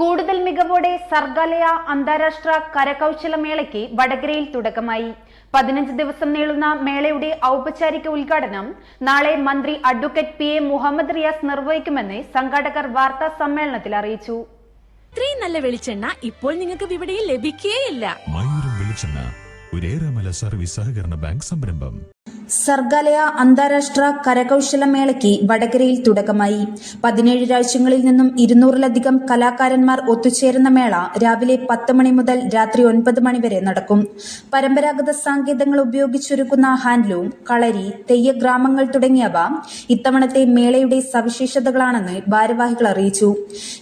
കൂടുതൽ മികവോടെ സർഗാലയ അന്താരാഷ്ട്ര കരകൗശല മേളയ്ക്ക് വടകരയിൽ തുടക്കമായി. പതിനഞ്ച് ദിവസം നീളുന്ന മേളയുടെ ഔപചാരിക ഉദ്ഘാടനം നാളെ മന്ത്രി advocate P A Muhammad Riyas നിർവഹിക്കുമെന്ന് സംഘാടകർ വാർത്താ സമ്മേളനത്തിൽ അറിയിച്ചു. ഇത്രയും നല്ല വെളിച്ചെണ്ണ ഇപ്പോൾ നിങ്ങൾക്ക് വിപണിയിൽ ലഭിക്കുകയില്ല മയൂരം വെളിച്ചെണ്ണ ഒരേറെമല സർവീസ് സഹകരണ ബാങ്ക് സംരംഭം. സർഗാലയ അന്താരാഷ്ട്ര കരകൗശല മേളയ്ക്ക് വടകരയിൽ തുടക്കമായി. പതിനേഴ് രാജ്യങ്ങളിൽ നിന്നും ഇരുന്നൂറിലധികം കലാകാരന്മാർ ഒത്തുചേരുന്ന മേള രാവിലെ പത്ത് മണി മുതൽ രാത്രി ഒൻപത് മണി വരെ നടക്കും. പരമ്പരാഗത സാങ്കേതങ്ങൾ ഉപയോഗിച്ചൊരുക്കുന്ന ഹാൻഡ്ലൂം കളരി തെയ്യ ഗ്രാമങ്ങൾ തുടങ്ങിയവ ഇത്തവണത്തെ മേളയുടെ സവിശേഷതകളാണെന്ന് ഭാരവാഹികൾ അറിയിച്ചു.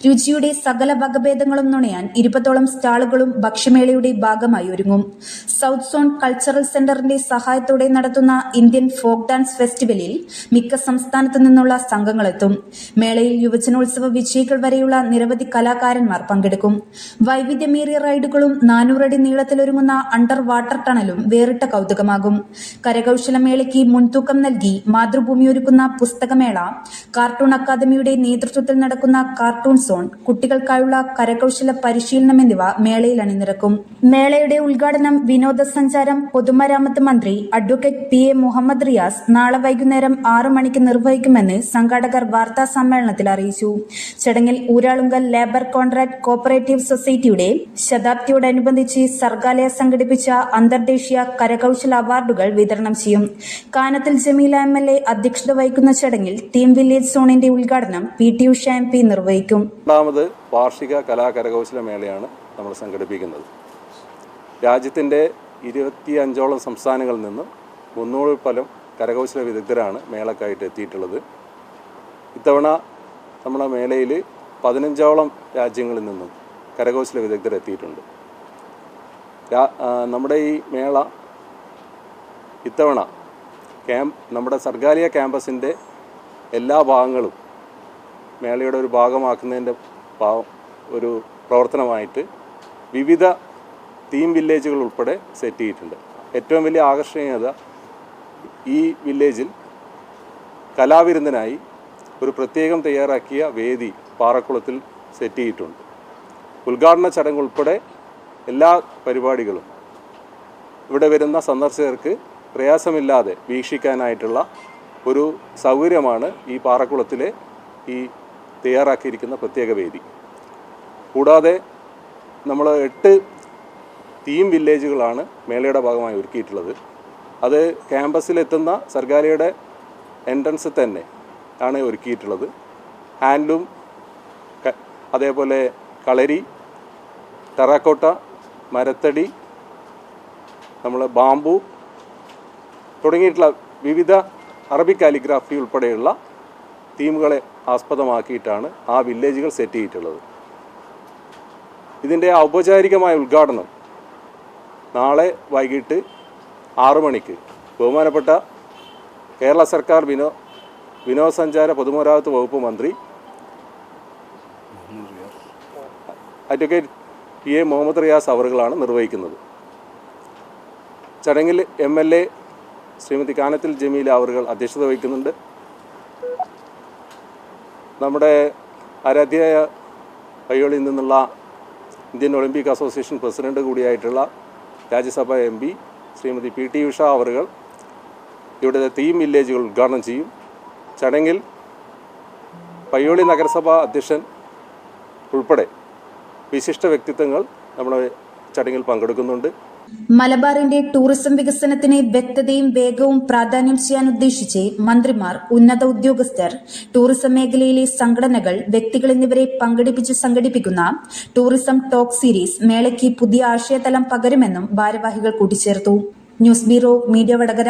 രുചിയുടെ സകല വകഭേദങ്ങളും നുണയാൻ ഇരുപതോളം സ്റ്റാളുകളും ഭക്ഷ്യമേളയുടെ ഭാഗമായി ഒരുങ്ങും. സൌത്ത് സോൺ കൾച്ചറൽ സെന്ററിന്റെ സഹായത്തോടെ നടത്തുന്ന ഇന്ത്യൻ ഫോക്ക് ഡാൻസ് ഫെസ്റ്റിവലിൽ മിക്ക സംസ്ഥാനത്തു നിന്നുള്ള സംഘങ്ങളെത്തും. മേളയിൽ യുവജനോത്സവ വിജയികൾ വരെയുള്ള നിരവധി കലാകാരന്മാർ പങ്കെടുക്കും. വൈവിധ്യമേറിയ റൈഡുകളും നാനൂറടി നീളത്തിലൊരുങ്ങുന്ന അണ്ടർ വാട്ടർ ടണലും വേറിട്ട കൗതുകമാകും. കരകൗശല മേളയ്ക്ക് മുൻതൂക്കം നൽകി മാതൃഭൂമി ഒരുക്കുന്ന പുസ്തകമേള കാർട്ടൂൺ അക്കാദമിയുടെ നേതൃത്വത്തിൽ നടക്കുന്ന കാർട്ടൂൺ സോൺ കുട്ടികൾക്കായുള്ള കരകൗശല പരിശീലനം എന്നിവ മേളയിൽ അണിനിരക്കും. മേളയുടെ ഉദ്ഘാടനം വിനോദസഞ്ചാരം പൊതുമരാമത്ത് മന്ത്രി advocate P A Muhammad Riyas നാളെ വൈകുന്നേരം ആറു മണിക്ക് നിർവഹിക്കുമെന്ന് സംഘാടകർ വാർത്താ സമ്മേളനത്തിൽ അറിയിച്ചു. ചടങ്ങിൽ ഊരാളുങ്കൽ ലേബർ കോൺട്രാക്ട് കോപ്പറേറ്റീവ് സൊസൈറ്റിയുടെ ശതാബ്ദിയോടനുബന്ധിച്ച് സർഗാലയ സംഘടിപ്പിച്ച അന്തർദേശീയ കരകൌശല അവാർഡുകൾ വിതരണം ചെയ്യും. Kanathil Jameela M L A അധ്യക്ഷത വഹിക്കുന്ന ചടങ്ങിൽ തീം വില്ലേജ് സോണിന്റെ ഉദ്ഘാടനം P T Usha M P നിർവഹിക്കും. വാർഷിക കലാകരകൗശല മേളയാണ് നമ്മൾ സംഘടിപ്പിക്കുന്നത്. രാജ്യത്തിന്റെ ഇരുപത്തി അഞ്ചോളം സംസ്ഥാനങ്ങളിൽ നിന്ന് മുന്നൂറ് പലം കരകൗശല വിദഗ്ധരാണ് മേളക്കായിട്ട് എത്തിയിട്ടുള്ളത്. ഇത്തവണ നമ്മുടെ മേളയിൽ പതിനഞ്ചോളം രാജ്യങ്ങളിൽ നിന്നും കരകൗശല വിദഗ്ധർ എത്തിയിട്ടുണ്ട്. നമ്മുടെ ഈ മേള ഇത്തവണ ക്യാമ്പ് നമ്മുടെ സർഗാലിയ ക്യാമ്പസിന്റെ എല്ലാ ഭാഗങ്ങളും മേളയുടെ ഒരു ഭാഗമാക്കുന്നതിന്റെ ഭാഗം ഒരു പ്രവർത്തനമായിട്ട് വിവിധ തീം വില്ലേജുകൾ ഉൾപ്പെടെ സെറ്റ് ചെയ്തിട്ടുണ്ട്. ഏറ്റവും വലിയ ആകർഷണീയത ഈ വില്ലേജിൽ കലാവിരുന്നനായി ഒരു പ്രത്യേകം തയ്യാറാക്കിയ വേദി പാറക്കുളത്തിൽ സെറ്റ് ചെയ്തിട്ടുണ്ട്. ഉദ്ഘാടന ചടങ്ങ് ഉൾപ്പെടെ എല്ലാ പരിപാടികളും ഇവിടെ വരുന്ന സന്ദർശകർക്ക് പ്രയാസമില്ലാതെ വീക്ഷിക്കാനായിട്ടുള്ള ഒരു സൗകര്യമാണ് ഈ പാറക്കുളത്തിലെ ഈ തയ്യാറാക്കിയിരിക്കുന്ന പ്രത്യേക വേദി. കൂടാതെ നമ്മൾ എട്ട് തീം വില്ലേജുകളാണ് മേളയുടെ ഭാഗമായി ഒരുക്കിയിട്ടുള്ളത്. അത് ക്യാമ്പസിലെത്തുന്ന സർഗാലയുടെ എൻട്രൻസ് തന്നെ ആണ് ഒരുക്കിയിട്ടുള്ളത്. ഹാൻഡ്ലൂം അതേപോലെ കളരി ടെറാക്കോട്ട മരത്തടി നമ്മൾ ബാമ്പു തുടങ്ങിയിട്ടുള്ള വിവിധ അറബി കാലിഗ്രാഫി ഉൾപ്പെടെയുള്ള തീമുകളെ ആസ്പദമാക്കിയിട്ടാണ് ആ വില്ലേജുകൾ സെറ്റ് ചെയ്തിട്ടുള്ളത്. ഇതിന്റെ ഔപചാരികമായ ഉദ്ഘാടനം നാളെ വൈകിട്ട് ആറു മണിക്ക്. ബഹുമാനപ്പെട്ട കേരള സർക്കാർ വിനോ വിനോദസഞ്ചാര പൊതുമരാമത്ത് വകുപ്പ് മന്ത്രി advocate P A Muhammad Riyas അവറുകളാണ് നിർവഹിക്കുന്നത്. ചടങ്ങിൽ M L A Shrimati Kanathil Jameela അവറുകൾ അധ്യക്ഷത വഹിക്കുന്നുണ്ട്. നമ്മുടെ ആരാധ്യയായ വയോളിൽ നിന്നുള്ള Indian Olympic association president കൂടിയായിട്ടുള്ള Rajya Sabha M P Shrimati P T Usha അവറുകൾ ഇവിടുത്തെ തീം വില്ലേജുകൾ ഉദ്ഘാടനം ചെയ്യും. ചടങ്ങിൽ പയ്യോളി നഗരസഭ അധ്യക്ഷൻ ഉൾപ്പെടെ വിശിഷ്ട വ്യക്തിത്വങ്ങൾ നമ്മുടെ ചടങ്ങിൽ പങ്കെടുക്കുന്നുണ്ട്. മലബാറിന്റെ ടൂറിസം വികസനത്തിന് വ്യക്തതയും വേഗവും പ്രാധാന്യം ചെയ്യാൻ ഉദ്ദേശിച്ച് മന്ത്രിമാർ ഉന്നത ഉദ്യോഗസ്ഥർ ടൂറിസം മേഖലയിലെ സംഘടനകൾ വ്യക്തികൾ എന്നിവരെ പങ്കെടുപ്പിച്ച് സംഘടിപ്പിക്കുന്ന ടൂറിസം ടോക്ക് സീരീസ് മേളയ്ക്ക് പുതിയ ആശയതലം പകരുമെന്നും ഭാരവാഹികൾ കൂട്ടിച്ചേർത്തു. News bureau media Vadakara.